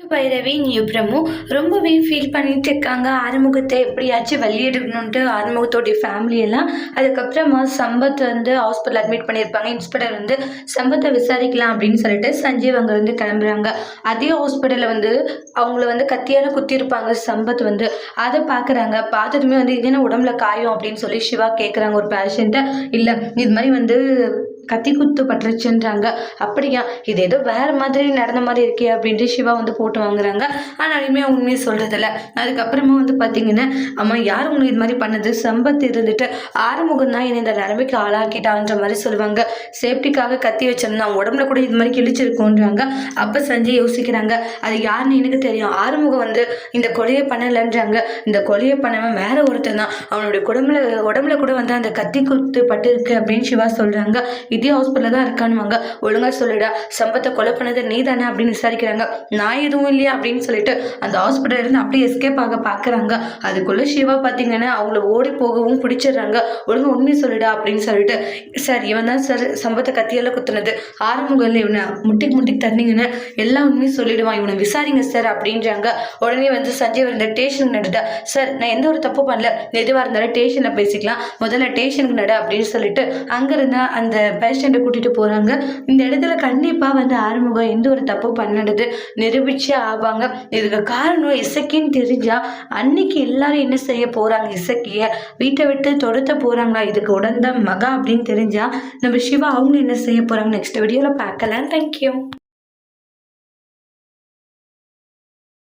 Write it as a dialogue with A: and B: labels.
A: பைரவி நியுப்ரமும் ரொம்பவே ஃபீல் பண்ணிட்டு இருக்காங்க ஆறுமுகத்தை எப்படியாச்சும் வெளியெடுக்கணுன்ட்டு ஆறுமுகத்தோடைய ஃபேமிலி எல்லாம். அதுக்கப்புறமா சம்பத் வந்து ஹாஸ்பிட்டல் அட்மிட் பண்ணியிருப்பாங்க. இன்ஸ்பெக்டர் வந்து சம்பத்தை விசாரிக்கலாம் அப்படின்னு சொல்லிட்டு சஞ்சீவ் அங்கே வந்து கிளம்புறாங்க. அதே ஹாஸ்பிட்டலில் வந்து அவங்கள வந்து கத்தியால் குத்திருப்பாங்க சம்பத் வந்து அதை பார்க்குறாங்க பார்த்ததுமே வந்து இது என்ன உடம்புல காயம்? அப்படின்னு சொல்லி சிவா கேட்குறாங்க ஒரு பேஷண்ட்டை இல்லை இது மாதிரி வந்து கத்தி குத்து பட்டுருச்சுன்றாங்க. அப்படியா? இது ஏதோ வேறு மாதிரி நடந்த மாதிரி இருக்கே அப்படின்ட்டு சிவா வந்து போட்டு வாங்குறாங்க. ஆனாலுமே அவங்க உண்மையை சொல்கிறதில்ல அதுக்கப்புறமா வந்து பார்த்தீங்கன்னா அம்மா யார் உங்களுக்கு இது மாதிரி பண்ணது? சம்பத் இருந்துட்டு ஆறுமுகம் தான் என்னை இந்த நிலைமைக்கு ஆளாக்கிட்டான்ற மாதிரி சொல்லுவாங்க. சேஃப்டிக்காக கத்தி வச்சிருந்தான். உடம்புல கூட இது மாதிரி கிழிச்சிருக்கோன்றாங்க அப்போ சஞ்சய் யோசிக்கிறாங்க அது யாருன்னு எனக்கு தெரியும். ஆறுமுகம் வந்து இந்த கொலையை பண்ணலைன்றாங்க. இந்த கொலையை பண்ணவன் வேற ஒருத்தன் தான். அவனுடைய குடம்புல உடம்புல கூட வந்து அந்த கத்தி குத்து பட்டு இருக்கு அப்படின்னு சிவா சொல்கிறாங்க இதே ஹாஸ்பிட்டலில் தான் இருக்கானுவாங்க ஒழுங்காக சொல்லிடா சம்பத்தை கொலை பண்ணது நீ தானே அப்படின்னு விசாரிக்கிறாங்க. நான் எதுவும் இல்லையா அப்படின்னு சொல்லிட்டு அந்த ஹாஸ்பிட்டல் இருந்து அப்படியே எஸ்கேப் ஆக பார்க்குறாங்க அதுக்குள்ளே சிவா பார்த்தீங்கன்னா அவங்கள ஓடி போகவும் பிடிச்சிடுறாங்க. ஒழுங்கா உண்மையை சொல்லிடா அப்படின்னு சொல்லிட்டு சார் இவன் தான் சார் சம்பத்தை கத்தியால் குத்துனது. ஆரம்பம் இல்லை இவனை முட்டிக்கு முட்டிக்கு தந்தீங்கன்னா எல்லா உண்மையும் சொல்லிடுவான். இவனை விசாரிங்க சார் அப்படின்றாங்க. உடனே வந்து சஞ்சய் வந்து ஸ்டேஷனுக்கு நடுட்டா சார் நான் எந்த ஒரு தப்பு பண்ணல. எதுவாக இருந்தாலும் ஸ்டேஷனில் பேசிக்கலாம். முதல்ல ஸ்டேஷனுக்கு நட அப்படின்னு சொல்லிட்டு அங்கேருந்து அந்த பேஷண்ட்டை கூட்டிகிட்டு போகிறாங்க இந்த இடத்துல கண்டிப்பாக வந்து ஆறுமுகம் எந்த ஒரு தப்பு பண்ணது நிரூபிச்சே ஆவாங்க. இதுக்கு காரணம் இசக்கின்னு தெரிஞ்சா அன்னைக்கு எல்லாரும் என்ன செய்ய போகிறாங்க இசக்கிய வீட்டை விட்டு தொடுத்த போகிறாங்களா இதுக்கு உடந்த மகா அப்படின்னு தெரிஞ்சா நம்ம சிவா அவங்க என்ன செய்ய போகிறாங்க நெக்ஸ்ட் வீடியோவில் பார்க்கலாம். தேங்க்யூ